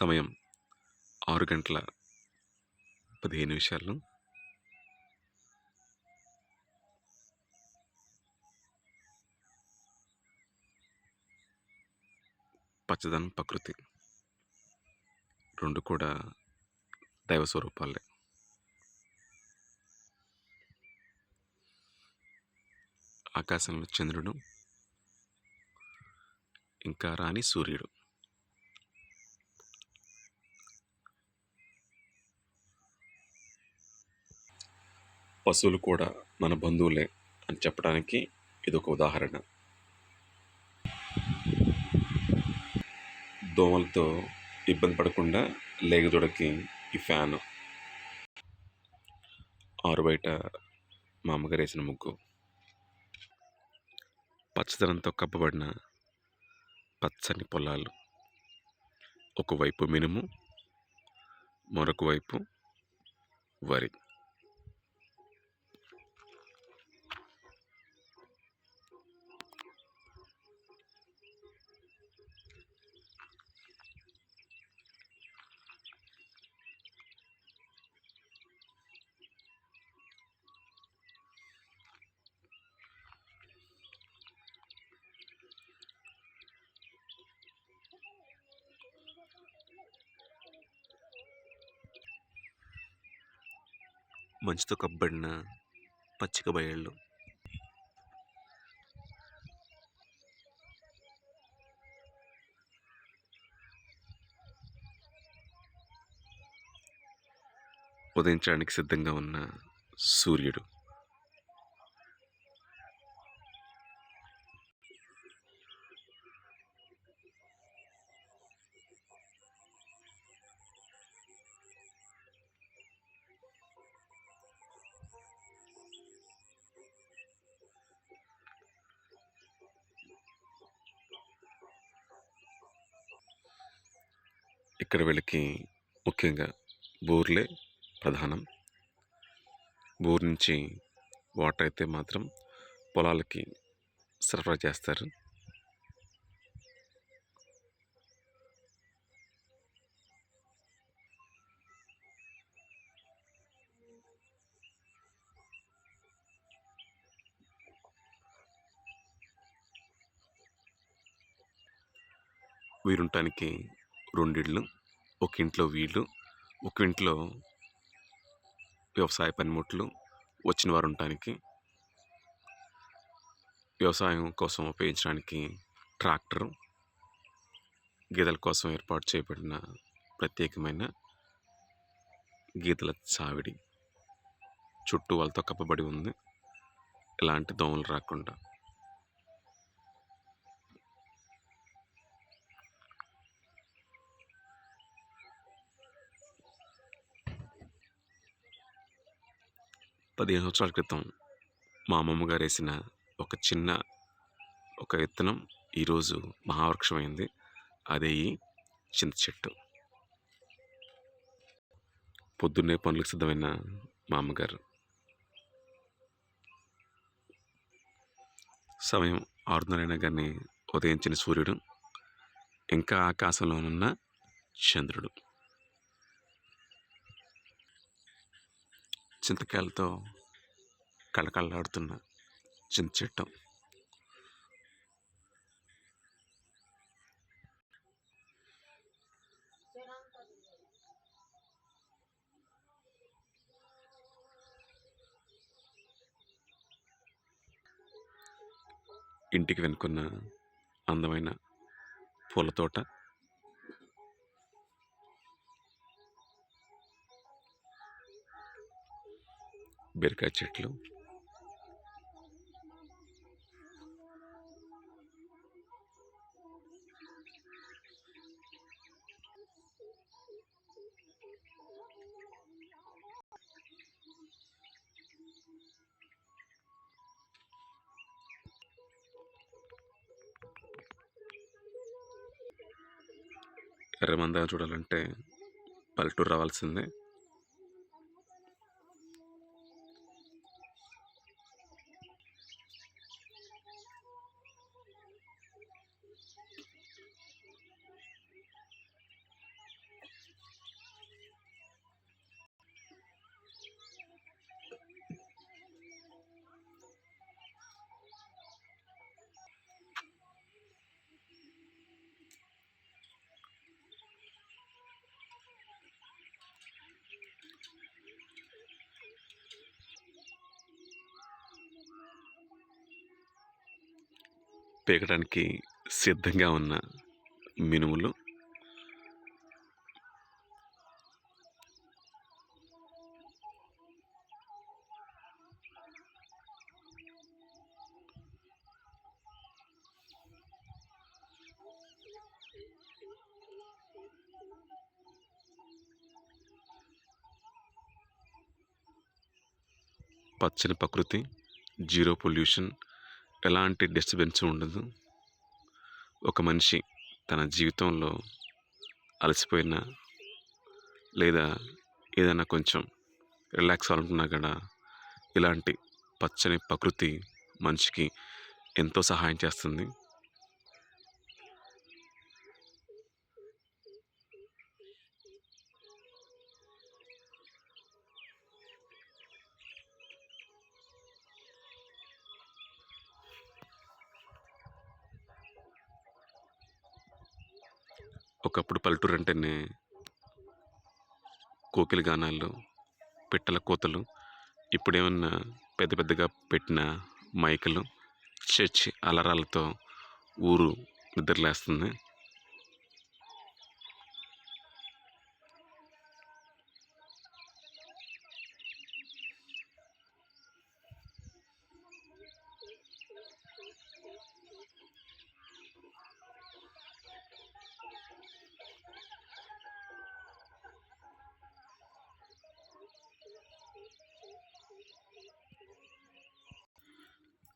సమయం ఆరు గంటల పదిహేను నిమిషాలు. పచ్చదనం ప్రకృతి రెండు కూడా దైవ స్వరూపాలే. ఆకాశంలో చంద్రుడు ఇంకా రాని సూర్యుడు. పశువులు కూడా మన బంధువులే అని చెప్పడానికి ఇదొక ఉదాహరణ. దోమలతో ఇబ్బంది పడకుండా లేగదొడకి ఈ ఫ్యాను. ఆరు బయట మా అమ్మగారు వేసిన ముగ్గు. పచ్చదనంతో కప్పబడిన పచ్చని పొలాలు. ఒకవైపు మినుము మరొక వైపు వరి. మంచుతో కప్పబడిన పచ్చిక బయళ్ళు. ఉదయించడానికి సిద్ధంగా ఉన్న సూర్యుడు. ఇక్కడ వీళ్ళకి ముఖ్యంగా బోర్లే ప్రధానం. బోర్ నుంచి వాటర్ అయితే మాత్రం పొలాలకి సరఫరా చేస్తారు. వీరుంటానికి రెండిళ్ళు ఒక ఇంట్లో వీళ్ళు ఒక ఇంట్లో వ్యవసాయ పనిముట్లు వచ్చిన వారు ఉండటానికి వ్యవసాయం కోసం ఉపయోగించడానికి ట్రాక్టరు గేదెల కోసం ఏర్పాటు చేయబడిన ప్రత్యేకమైన గీతల చావిడి. చుట్టూ వాళ్ళతో కప్పబడి ఉంది. ఎలాంటి దోమలు రాకుండా. పదిహేను సంవత్సరాల క్రితం మా అమ్మమ్మ గారు వేసిన ఒక చిన్న ఒక విత్తనం ఈరోజు మహావృక్షమైంది. అదే ఈ చింత చెట్టు. పొద్దున్నే పనులకు సిద్ధమైన మా అమ్మగారు. సమయం ఆరున్నరైనా కానీ ఉదయించిన సూర్యుడు ఇంకా ఆకాశంలోనున్న చంద్రుడు. చింతకాయలతో కళకళలాడుతున్న చింత చెట్టు. ఇంటికి వెనుకున్న అందమైన పూల తోట బీరకాయ చెట్లు. ఎర్రమందారం చూడాలంటే పల్లెటూరు రావాల్సిందే. పీకడానికి సిద్ధంగా ఉన్న మినుములు. పచ్చని ప్రకృతి జీరో పొల్యూషన్ ఎలాంటి డిస్టర్బెన్స్ ఉండదు. ఒక మనిషి తన జీవితంలో అలసిపోయిన లేదా ఏదైనా కొంచెం రిలాక్స్ అవ్వాలనుకున్నా కూడా ఇలాంటి పచ్చని ప్రకృతి మనిషికి ఎంతో సహాయం చేస్తుంది. ఒకప్పుడు పల్లెటూరు అంటేనే కోకిల గానాలు పిట్టల కోతలు ఇప్పుడేమన్నా పెద్ద పెద్దగా పెట్టిన మైకులు చర్చి అలరాలతో ఊరు నిద్రలేస్తుంది.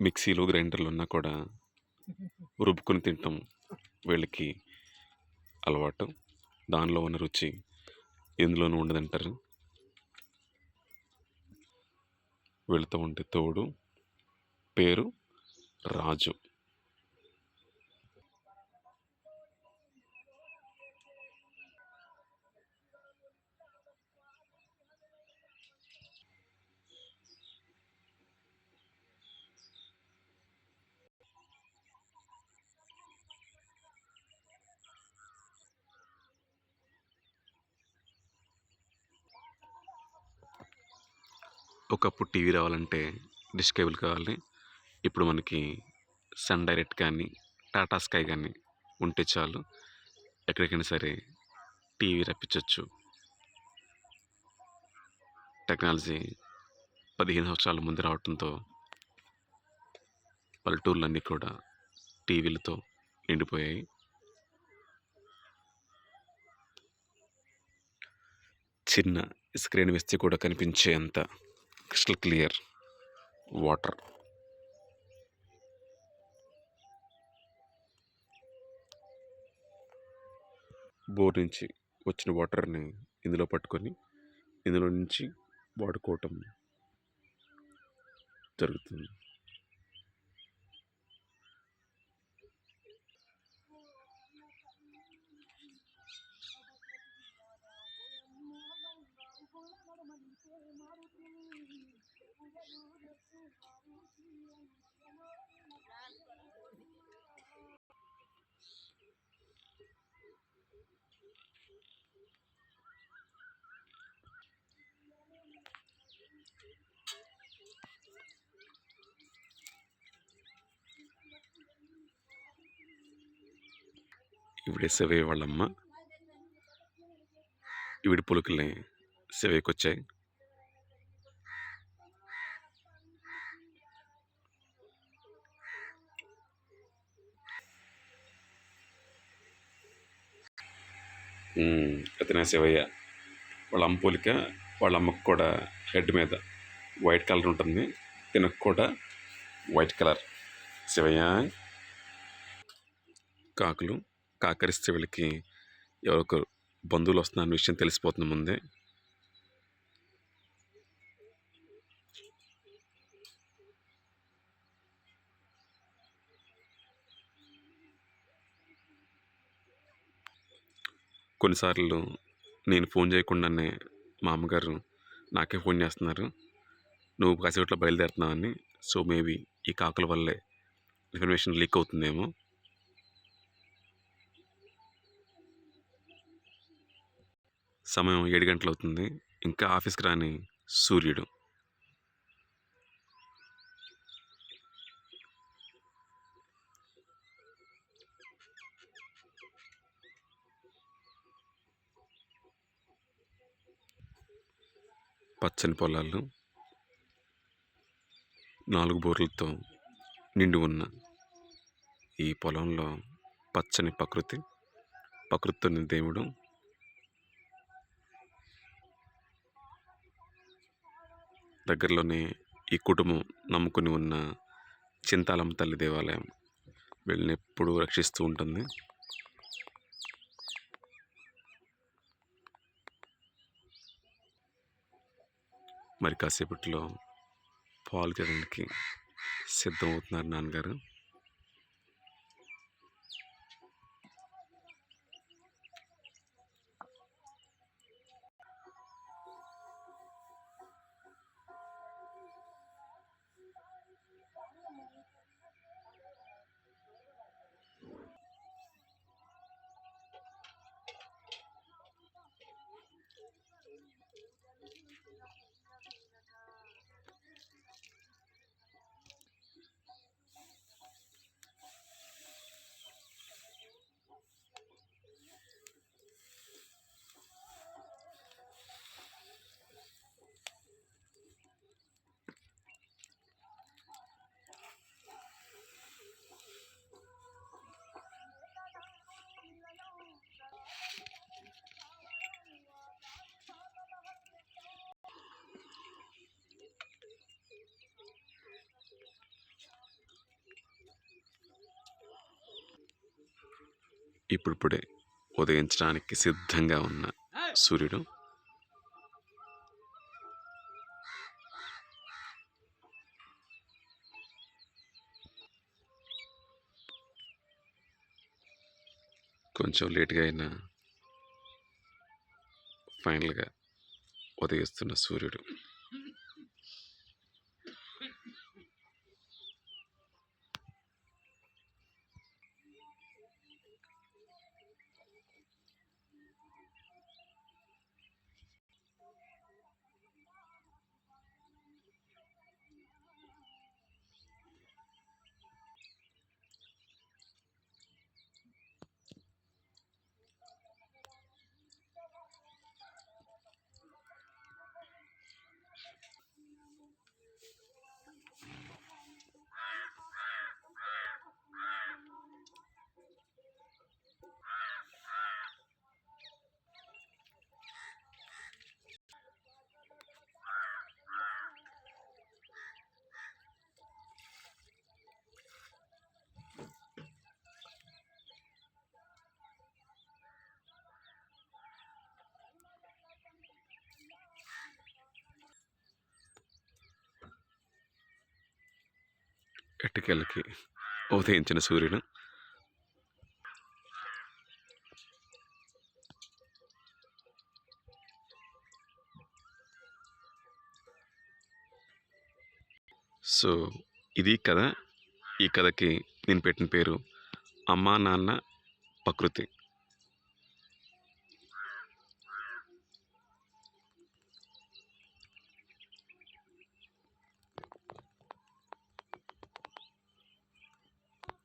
మిక్సీలు గ్రైండర్లు ఉన్నా కూడా రుబ్బుకొని తినటం వీళ్ళకి అలవాటు. దానిలో ఉన్న రుచి ఎందులోనూ ఉండదంటారు. వీళ్ళతో ఉండే తోడు పేరు రాజు. ఒకప్పుడు టీవీ రావాలంటే డిష్ కేబుల్ కావాలి. ఇప్పుడు మనకి సన్ డైరెక్ట్ కానీ టాటా స్కై కానీ ఉంటే చాలు. ఎక్కడికైనా సరే టీవీ రప్పించవచ్చు టెక్నాలజీ పదిహేను సంవత్సరాల ముందు రావడంతో పల్లెటూర్లన్నీ కూడా టీవీలతో నిండిపోయాయి. చిన్న స్క్రీన్ వేస్తే కూడా కనిపించే అంత క్రిస్టల్ క్లియర్ వాటర్ బోర్ నుంచి వచ్చిన వాటర్ని ఇందులో పట్టుకొని ఇందులో నుంచి వాడుకోవటం జరుగుతుంది. ఇవిడే శివయ్య వాళ్ళమ్మ. ఇవిడి పులుకుల్ని శివయ్యకి వచ్చాయి అతనే శివయ్య వాళ్ళ అమ్మ పోలిక వాళ్ళ అమ్మకు కూడా హెడ్ మీద వైట్ కలర్ ఉంటుంది. తినకు కూడా వైట్ కలర్. శివయ్య కాకులు. కాకరిస్తే వీళ్ళకి ఎవరొకరు బంధువులు వస్తున్న విషయం తెలిసిపోతుంది ముందే కొన్నిసార్లు నేను ఫోన్ చేయకుండానే మా అమ్మగారు నాకే ఫోన్ చేస్తున్నారు. నువ్వు కాసేపట్లో బయలుదేరుతున్నావని సో మేబీ ఈ కాకుల వల్లే ఇన్ఫర్మేషన్ లీక్ అవుతుందేమో. సమయం ఏడు గంటలు అవుతుంది ఇంకా ఆఫీస్కి రాని సూర్యుడు. పచ్చని పొలాలు నాలుగు బోర్లతో నిండి ఉన్న ఈ పొలంలో పచ్చని ప్రకృతి ప్రకృతిని దేవుడు దగ్గరలోనే ఈ కుటుంబం నమ్ముకుని ఉన్న చింతాలమ్మ తల్లి దేవాలయం వీళ్ళని ఎప్పుడూ రక్షిస్తూ ఉంటుంది. మరి కాసేపట్లో పాలు తీయడానికి సిద్ధమవుతున్నారు నాన్నగారు. ఇప్పుడిప్పుడే ఉదయించడానికి సిద్ధంగా ఉన్న సూర్యుడు. కొంచెం లేట్గా అయినా ఫైనల్గా ఉదయిస్తున్న సూర్యుడు. ఎట్టకేళ్ళకి ఉదయించిన సూర్యుడు. సో ఇది కథ. ఈ కథకి నేను పెట్టిన పేరు అమ్మా నాన్న ప్రకృతి.